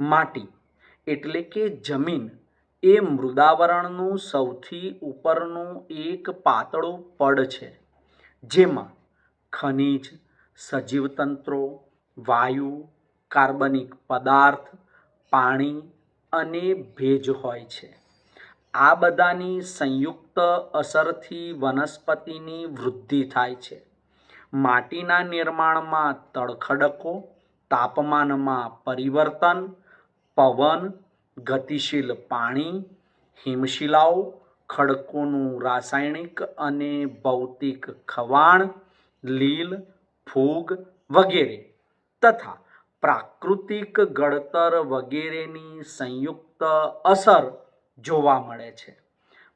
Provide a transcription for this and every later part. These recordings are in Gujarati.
માટી એટલે કે જમીન એ મૃદાવરણનું સૌથી ઉપરનું એક પાતળું પડ છે. જેમાં ખનિજ સજીવતંત્રો વાયુ, કાર્બનિક પદાર્થ, પાણી અને ભેજ હોય છે. આ બધાની સંયુક્ત અસરથી વનસ્પતિની વૃદ્ધિ થાય છે. માટીના નિર્માણમાં તળખડકો, તાપમાનમાં પરિવર્તન પવન, ગતિશીલ પાણી, હિમશિલાઓ, ખડકોનું રાસાયણિક અને ભૌતિક ખવાણ, લીલ, ફૂગ વગેરે તથા પ્રાકૃતિક ઘડતર વગેરેની સંયુક્ત અસર જોવા મળે છે.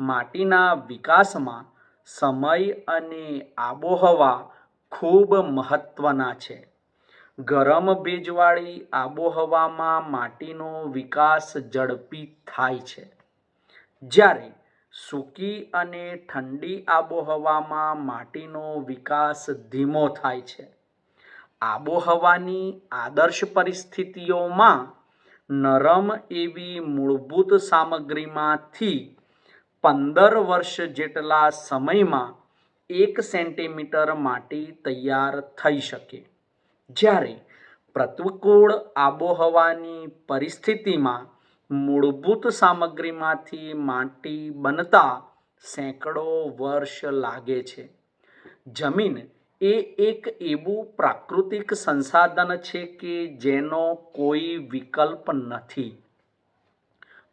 માટીના વિકાસમાં સમય અને આબોહવા ખૂબ મહત્ત્વના છે. ગરમ ભેજવાળી આબોહવામાં માટીનો વિકાસ ઝડપી થાય છે. જ્યારે સૂકી અને ઠંડી આબોહવામાં માટીનો વિકાસ ધીમો થાય છે, આબોહવાની આદર્શ પરિસ્થિતિઓમાં નરમ એવી મૂળભૂત સામગ્રીમાંથી પંદર વર્ષ જેટલા સમયમાં એક સેન્ટીમીટર માટી તૈયાર થઈ શકે. જ્યારે પ્રતિકૂળ આબોહવાની પરિસ્થિતિમાં મૂળભૂત સામગ્રીમાંથી માટી બનતા સેંકડો વર્ષ લાગે છે. જમીન એ એક એવું પ્રાકૃતિક સંસાધન છે કે જેનો કોઈ વિકલ્પ નથી.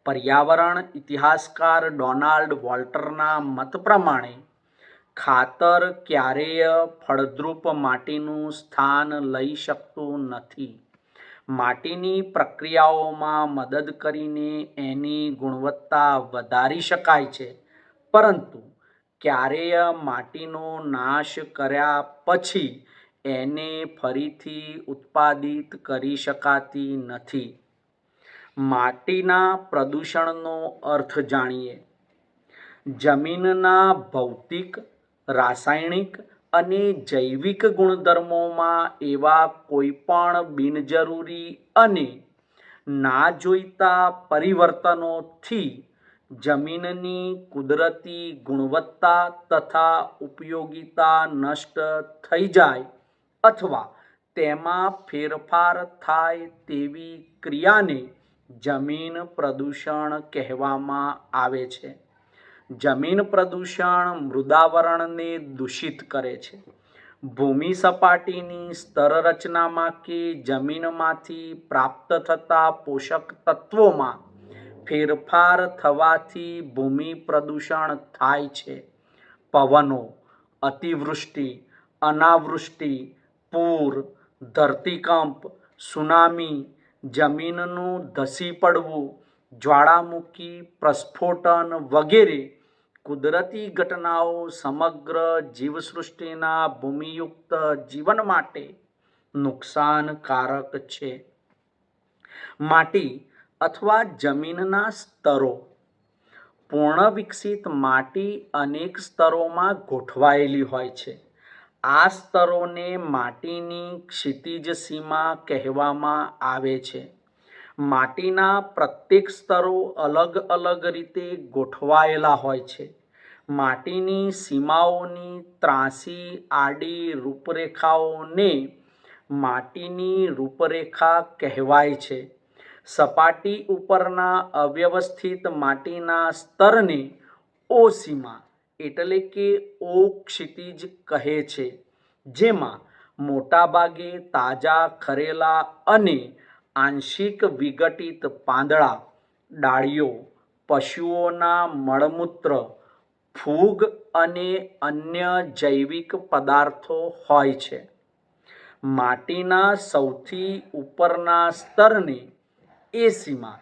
પર્યાવરણ ઇતિહાસકાર ડોનાલ્ડ વોલ્ટરના મત પ્રમાણે ખાતર ક્યારેય ફળદ્રુપ માટીનું સ્થાન લઈ શકતું નથી. માટીની પ્રક્રિયાઓમાં મદદ કરીને એની ગુણવત્તા વધારી શકાય છે. પરંતુ ક્યારેય માટીનો નાશ કર્યા પછી એને ફરીથી ઉત્પાદિત કરી શકાતી નથી. માટીના પ્રદૂષણનો અર્થ જાણીએ. જમીનના ભૌતિક રાસાયણિક અને જૈવિક ગુણધર્મોમાં એવા કોઈપણ બિનજરૂરી અને ના જોઈતા પરિવર્તનોથી જમીનની કુદરતી ગુણવત્તા તથા ઉપયોગિતા નષ્ટ થઈ જાય અથવા તેમાં ફેરફાર થાય તેવી ક્રિયાને જમીન પ્રદૂષણ કહેવામાં આવે છે. જમીન પ્રદૂષણ મૃદાવરણને દૂષિત કરે છે. ભૂમિ સપાટીની સ્તર રચનામાં કે જમીનમાંથી પ્રાપ્ત થતા પોષક તત્વોમાં ફેરફાર થવાથી ભૂમિ પ્રદૂષણ થાય છે. પવનો, અતિવૃષ્ટિ, અનાવૃષ્ટિ, પૂર, ધરતીકંપ, સુનામી, જમીનનું ધસી પડવું, જ્વાળામુખી, પ્રસ્ફોટન વગેરે કુદરતી ઘટનાઓ સમગ્ર જીવસૃષ્ટિના ભૂમિયુક્ત જીવન માટે નુકસાનકારક છે. માટી અથવા જમીનના સ્તરો. પૂર્ણ વિકસિત માટી અનેક સ્તરોમાં ગોઠવાયેલી હોય છે. આ સ્તરોને માટીની ક્ષિતિજ સીમા કહેવામાં આવે છે. માટીના પ્રત્યેક સ્તરો અલગ અલગ રીતે ગોઠવાયેલા હોય છે. માટીની સીમાઓની ત્રાંસી આડી રૂપરેખાઓને માટીની રૂપરેખા કહેવાય છે. સપાટી ઉપરના અવ્યવસ્થિત માટીના સ્તરને ઓ સીમા એટલે કે ઓ ક્ષિતિજ કહે છે, જેમાં મોટાભાગે તાજા ખરેલા અને આંશિક વિઘટિત પાંદડા, ડાળીઓ, પશુઓના મળમૂત્ર ફૂગ અને અન્ય જૈવિક પદાર્થો હોય છે. માટીના સૌથી ઉપરના સ્તરને એ સીમા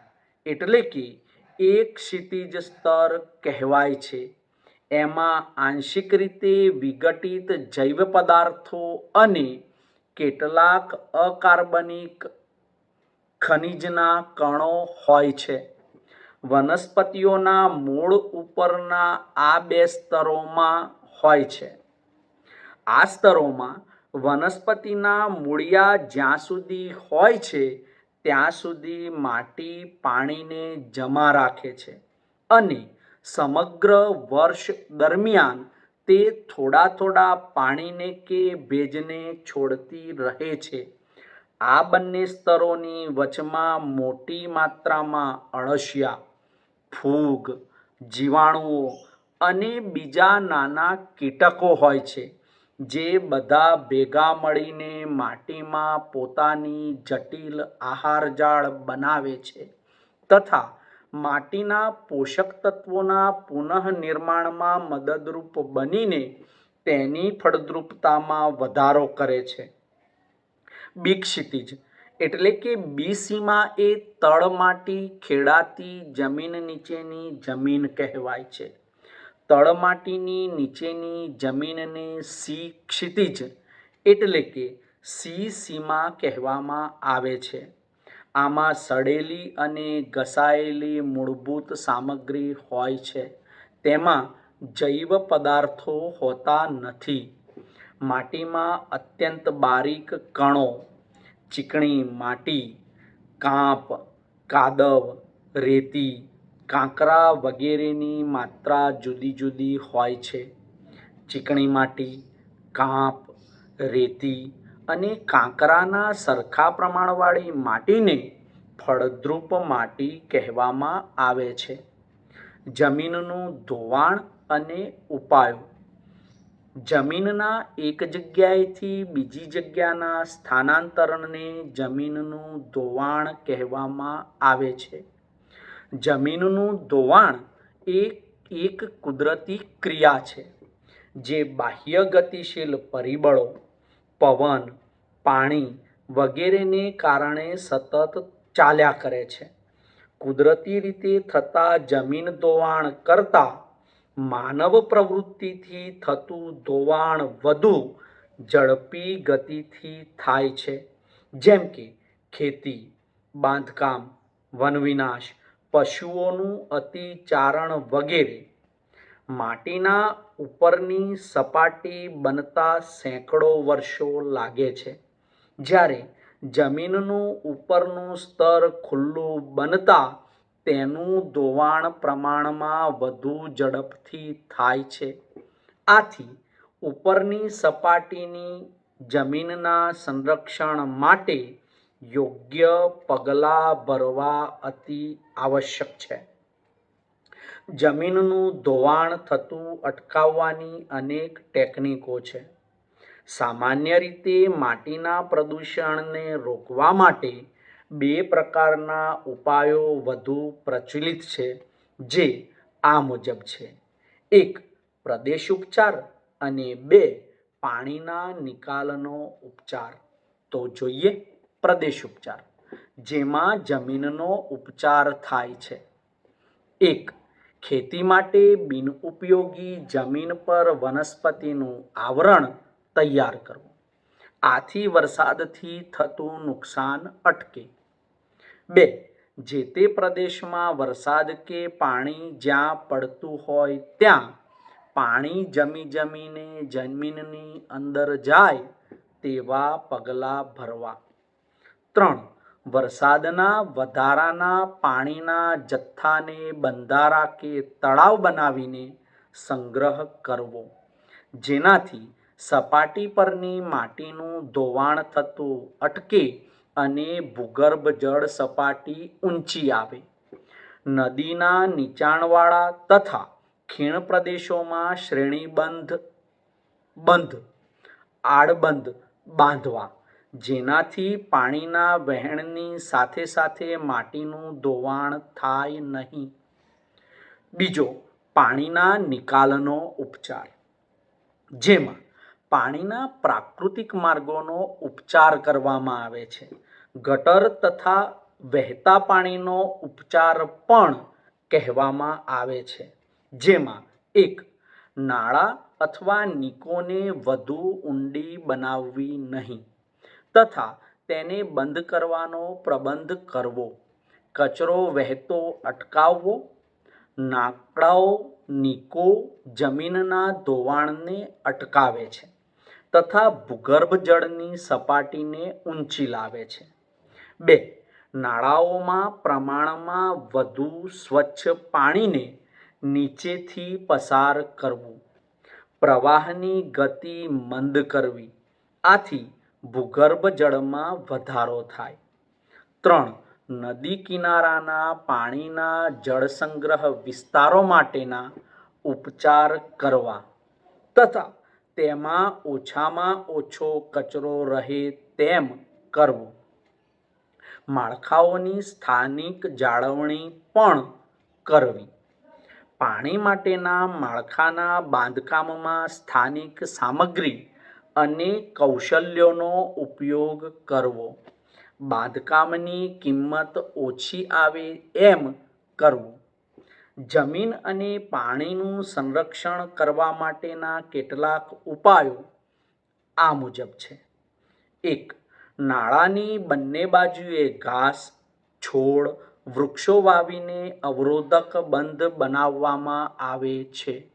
એટલે કે એક ક્ષિતિજ સ્તર કહેવાય છે. એમાં આંશિક રીતે વિઘટિત જૈવ પદાર્થો અને કેટલાક અકાર્બનિક ખનિજના કણો હોય છે. વનસ્પતિઓના મૂળ ઉપરના આ બે સ્તરોમાં હોય છે. આ સ્તરોમાં વનસ્પતિના મૂળિયા જ્યાં સુધી હોય છે, ત્યાં સુધી માટી પાણીને જમા રાખે છે અને સમગ્ર વર્ષ દરમિયાન તે થોડા થોડા પાણીને કે ભેજને છોડતી રહે છે. આ બંને સ્તરોની વચમાં મોટી માત્રામાં અળસિયા ફૂગ, જીવાણુઓ અને બીજા નાના કીટકો હોય છે, જે બધા ભેગા મળીને માટીમાં પોતાની જટિલ આહારજાળ બનાવે છે તથા માટીના પોષક તત્વોના પુનઃનિર્માણમાં મદદરૂપ બનીને તેની ફળદ્રુપતામાં વધારો કરે છે. બી ક્ષિતિજ એટલે કે બી સીમા એ તળમાટી ખેડાતી જમીન નીચેની જમીન કહેવાય છે. તળમાટીની નીચેની જમીનને સી ક્ષિતિજ એટલે કે સી સીમા કહેવામાં આવે છે. આમાં સડેલી અને ઘસાયેલી મૂળભૂત સામગ્રી હોય છે. તેમાં જૈવ પદાર્થો હોતા નથી. માટીમાં અત્યંત બારીક કણો ચીકણી માટી, કાંપ, કાદવ, રેતી, કાંકરા વગેરેની માત્રા જુદી જુદી હોય છે. ચીકણી માટી, કાંપ, રેતી અને કાંકરાના સરખા પ્રમાણવાળી માટીને ફળદ્રુપ માટી કહેવામાં આવે છે. જમીનનું ધોવાણ અને ઉપાયો. જમીનના એક જગ્યાએથી બીજી જગ્યાના સ્થાનાંતરણને જમીનનું ધોવાણ કહેવામાં આવે છે. જમીનનું ધોવાણ એ એક કુદરતી ક્રિયા છે, જે બાહ્ય ગતિશીલ પરિબળો, પવન, પાણી વગેરેને કારણે સતત ચાલ્યા કરે છે. કુદરતી રીતે થતા જમીન ધોવાણ કરતાં માનવ પ્રવૃત્તિથી થતું ધોવાણ વધુ ઝડપી ગતિથી થાય છે. જેમ કે ખેતી, બાંધકામ વનવિનાશ પશુઓનું અતિચારણ વગેરે. માટીના ઉપરની સપાટી બનતા સેંકડો વર્ષો લાગે છે. જ્યારે જમીનનું ઉપરનું સ્તર ખુલ્લું બનતા તેનું ધોવાણ પ્રમાણમાં વધુ ઝડપથી થાય છે. આથી ઉપરની સપાટીની જમીનના સંરક્ષણ માટે યોગ્ય પગલાં ભરવા અતિ આવશ્યક છે. જમીનનું ધોવાણ થતું અટકાવવાની અનેક ટેકનિકો છે. સામાન્ય રીતે માટીના પ્રદૂષણને રોકવા માટે બે પ્રકારના ઉપાયો વધુ પ્રચલિત છે જે આ મુજબ છે. એક, પ્રદેશ ઉપચાર અને બે, પાણીના નિકાલનો ઉપચાર. તો જોઈએ પ્રદેશ ઉપચાર, જેમાં જમીનનો ઉપચાર થાય છે. એક, ખેતી માટે બિનઉપયોગી જમીન પર વનસ્પતિનું આવરણ તૈયાર કરવું. આથી વરસાદથી થતું નુકસાન અટકે. બે, જે તે પ્રદેશમાં વરસાદ કે પાણી જ્યાં પડતું હોય ત્યાં પાણી જમી જમીને જમીનની અંદર જાય તેવા પગલાં ભરવા. ત્રણ, વરસાદના વધારાના પાણીના જથ્થાને બંધારા કે તળાવ બનાવીને સંગ્રહ કરવો. જેનાથી સપાટી પરની માટીનું ધોવાણ થતું અટકે અને ભૂગર્ભ જળ સપાટી ઊંચી આવે. નદીના નીચાણવાળા તથા ખીણ પ્રદેશોમાં શ્રેણીબંધ, બંધ, આડબંધ બાંધવા, જેનાથી પાણીના વહેણની સાથે સાથે માટીનું ધોવાણ થાય નહીં. બીજો, પાણીના નિકાલનો ઉપચાર, જેમાં પાણીના પ્રાકૃતિક માર્ગોનો ઉપચાર કરવામાં આવે છે. ગટર તથા વહેતા પાણીનો ઉપચાર પણ કહેવામાં આવે છે. જેમાં એક, નાળા અથવા નિકોને વધુ ઊંડી બનાવવી નહીં તથા તેને બંધ કરવાનો પ્રબંધ કરવો. કચરો વહેતો અટકાવવો. નાકડાઓ નિકો જમીનના ધોવાણને અટકાવે છે. તથા ભૂગર્ભ જળની સપાટીને ઊંચી લાવે છે. બે, નાળાઓમાં પ્રમાણમાં વધુ સ્વચ્છ પાણીને નીચેથી પસાર કરવું. પ્રવાહની ગતિ મંદ કરવી. આથી ભૂગર્ભ જળમાં વધારો થાય. ત્રણ, નદી કિનારાના પાણીના જળસંગ્રહ વિસ્તારો માટેના ઉપચાર કરવા. તથા તેમાં ઓછામાં ઓછો કચરો રહે તેમ કરવો. માળખાઓની સ્થાનિક જાળવણી પણ કરવી. પાણી માટેના માળખાના બાંધકામમાં સ્થાનિક સામગ્રી અને કૌશલ્યોનો ઉપયોગ કરવો. બાંધકામની કિંમત ઓછી આવે એમ કરવું. જમીન અને પાણીનું સંરક્ષણ કરવા માટેના કેટલાક ઉપાયો આ મુજબ છે. એક, નાળાની બંને બાજુએ ઘાસ, છોડ, વૃક્ષો વાવીને અવરોધક બંધ બનાવવામાં આવે છે.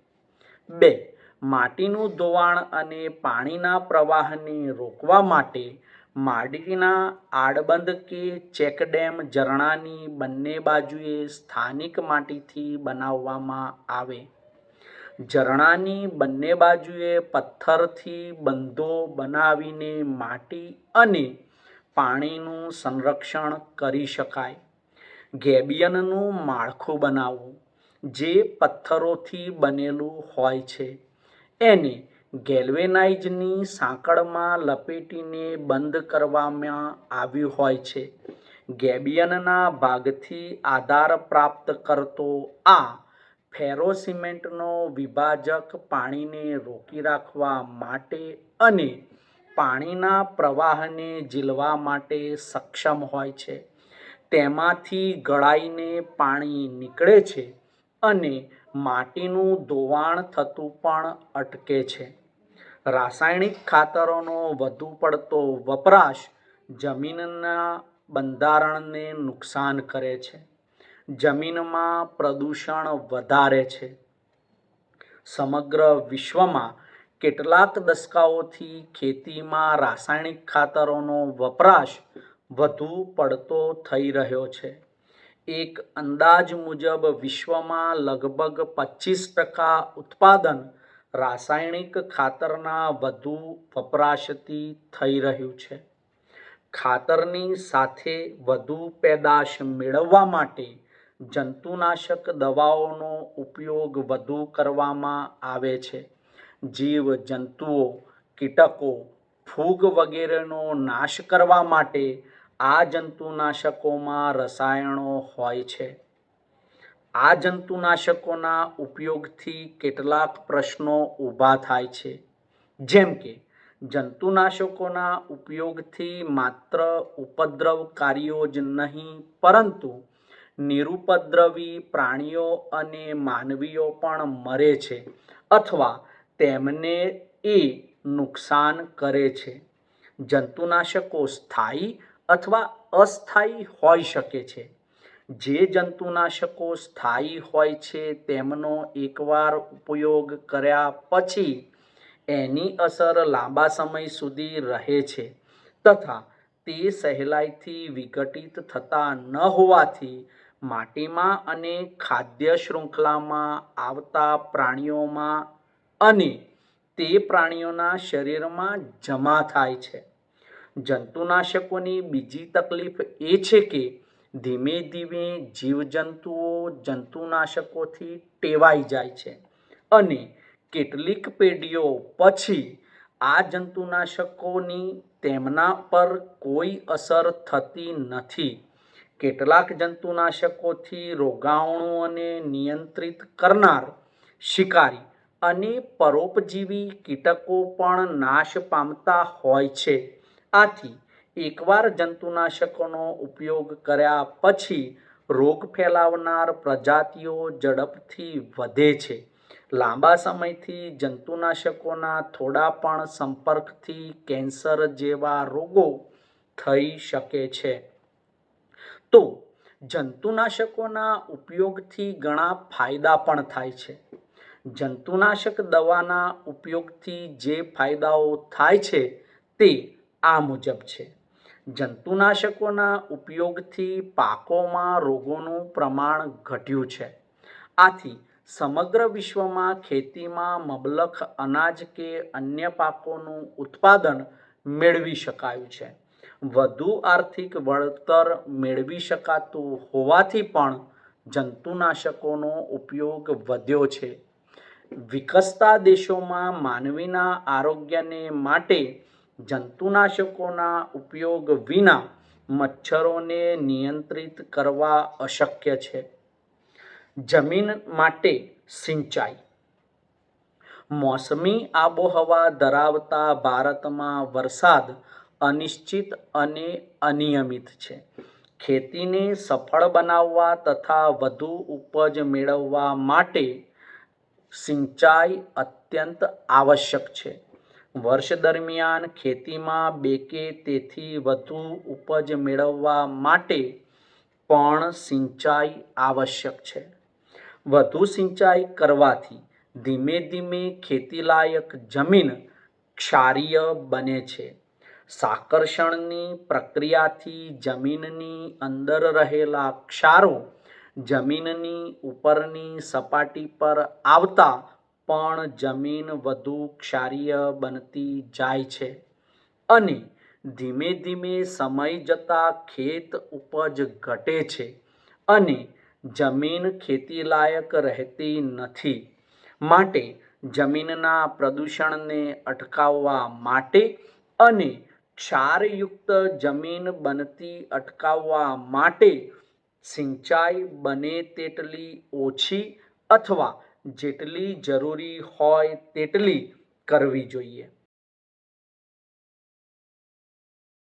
બે, માટીનું ધોવાણ અને પાણીના પ્રવાહને રોકવા માટે માટીના આડબંધ કે ચેકડેમ ઝરણાની બંને બાજુએ સ્થાનિક માટીથી બનાવવામાં આવે. ઝરણાની બંને બાજુએ પથ્થરથી બંધો બનાવીને માટી અને પાણીનું સંરક્ષણ કરી શકાય. ગેબિયનનું માળખું બનાવવું જે પથ્થરોથી બનેલું હોય છે. એને ગેલ્વેનાઇઝની સાંકળમાં લપેટીને બંધ કરવામાં આવ્યું હોય છે. ગેબિયનના ભાગથી આધાર પ્રાપ્ત કરતો આ ફેરોસિમેન્ટનો વિભાજક પાણીને રોકી રાખવા માટે અને પાણીના પ્રવાહને ઝીલવા માટે સક્ષમ હોય છે. તેમાંથી ગળાઈને પાણી નીકળે છે અને માટીનું ધોવાણ થતું પણ અટકે છે. રાસાયણિક ખાતરોનો વધુ પડતો વપરાશ જમીનના બંધારણને નુકસાન કરે છે. જમીનમાં પ્રદૂષણ વધારે છે. સમગ્ર વિશ્વમાં કેટલાક દસકાઓથી ખેતીમાં રાસાયણિક ખાતરોનો વપરાશ વધુ પડતો થઈ રહ્યો છે. એક અંદાજ મુજબ વિશ્વમાં લગભગ પચીસ ટકા ઉત્પાદન રાસાયણિક ખાતરના વધુ વપરાશથી થઈ રહ્યું છે. ખાતરની સાથે વધુ પેદાશ મેળવવા માટે જંતુનાશક દવાઓનો ઉપયોગ વધુ કરવામાં આવે છે. જીવ, જંતુઓ, કીટકો, ફૂગ વગેરેનો નાશ કરવા માટે આ જંતુનાશકોમાં રસાયણો હોય છે. આ જંતુનાશકોના ઉપયોગથી કેટલાક પ્રશ્નો ઊભા થાય છે. જેમ કે, જંતુનાશકોના ઉપયોગથી માત્ર ઉપદ્રવકારીઓ જ નહીં, પરંતુ નિરુપદ્રવી પ્રાણીઓ અને માનવીઓ પણ મરે છે અથવા તેમને એ નુકસાન કરે છે. જંતુનાશકો સ્થાયી અથવા અસ્થાયી હોઈ શકે છે. જે જંતુનાશકો સ્થાયી હોય છે, તેમનો એકવાર ઉપયોગ કર્યા પછી એની અસર લાંબા સમય સુધી રહે છે તથા તે સહેલાઈથી વિઘટિત થતા ન હોવાથી માટીમાં અને ખાદ્ય શૃંખલામાં આવતા પ્રાણીઓમાં અને તે પ્રાણીઓના શરીરમાં જમા થાય છે. જંતુનાશકોની બીજી તકલીફ એ છે કે ધીમે ધીમે જીવજંતુઓ, જંતુનાશકોથી ટેવાઈ જાય છે અને કેટલીક પેઢીઓ પછી આ જંતુનાશકોની તેમના પર કોઈ અસર થતી નથી. કેટલાક જંતુનાશકોથી રોગાણુઓને નિયંત્રિત કરનાર શિકારી અને પરોપજીવી કીટકો પણ નાશ પામતા હોય છે. આથી એકવાર જંતુનાશકોનો ઉપયોગ કર્યા પછી રોગ ફેલાવનાર પ્રજાતિઓ ઝડપથી વધે છે. લાંબા સમયથી જંતુનાશકોના થોડા પણ સંપર્કથી કેન્સર જેવા રોગો થઈ શકે છે. તો જંતુનાશકોના ઉપયોગથી ઘણા ફાયદા પણ થાય છે. જંતુનાશક દવાના ઉપયોગથી જે ફાયદાઓ થાય છે તે આ મુજબ છે. જંતુનાશકોના ઉપયોગથી પાકોમાં રોગોનું પ્રમાણ ઘટ્યું છે. આથી સમગ્ર વિશ્વમાં ખેતીમાં મબલખ અનાજ કે અન્ય પાકોનું ઉત્પાદન મેળવી શકાયું છે. વધુ આર્થિક વળતર મેળવી શકાતું હોવાથી પણ જંતુનાશકોનો ઉપયોગ વધ્યો છે. વિકસતા દેશોમાં માનવીના આરોગ્યને માટે જંતુનાશકોના ઉપયોગ વિના મચ્છરોને નિયંત્રિત કરવા અશક્ય છે. જમીન માટે સિંચાઈ. મોસમી આબોહવા ધરાવતા ભારતમાં વરસાદ અનિશ્ચિત અને અનિયમિત છે. ખેતીને સફળ બનાવવા તથા વધુ ઉપજ મેળવવા માટે સિંચાઈ અત્યંત આવશ્યક છે. વર્ષ દરમિયાન ખેતીમાં બે કે તેથી વધુ ઉપજ મેળવવા માટે પણ સિંચાઈ આવશ્યક છે. વધુ સિંચાઈ કરવાથી ધીમે ધીમે ખેતીલાયક જમીન ક્ષારીય બને છે. સાકર્ષણની પ્રક્રિયાથી જમીનની અંદર રહેલા ક્ષારો જમીનની ઉપરની સપાટી પર આવતા પણ જમીન વધુ ક્ષારીય બનતી જાય છે અને ધીમે ધીમે સમય જતાં ખેત ઉપજ ઘટે છે અને જમીન ખેતીલાયક રહેતી નથી. માટે જમીનના પ્રદૂષણને અટકાવવા માટે અને ક્ષારયુક્ત જમીન બનતી અટકાવવા માટે સિંચાઈ બને તેટલી ઓછી અથવા જેટલી જરૂરી હોય તેટલી કરવી જોઈએ.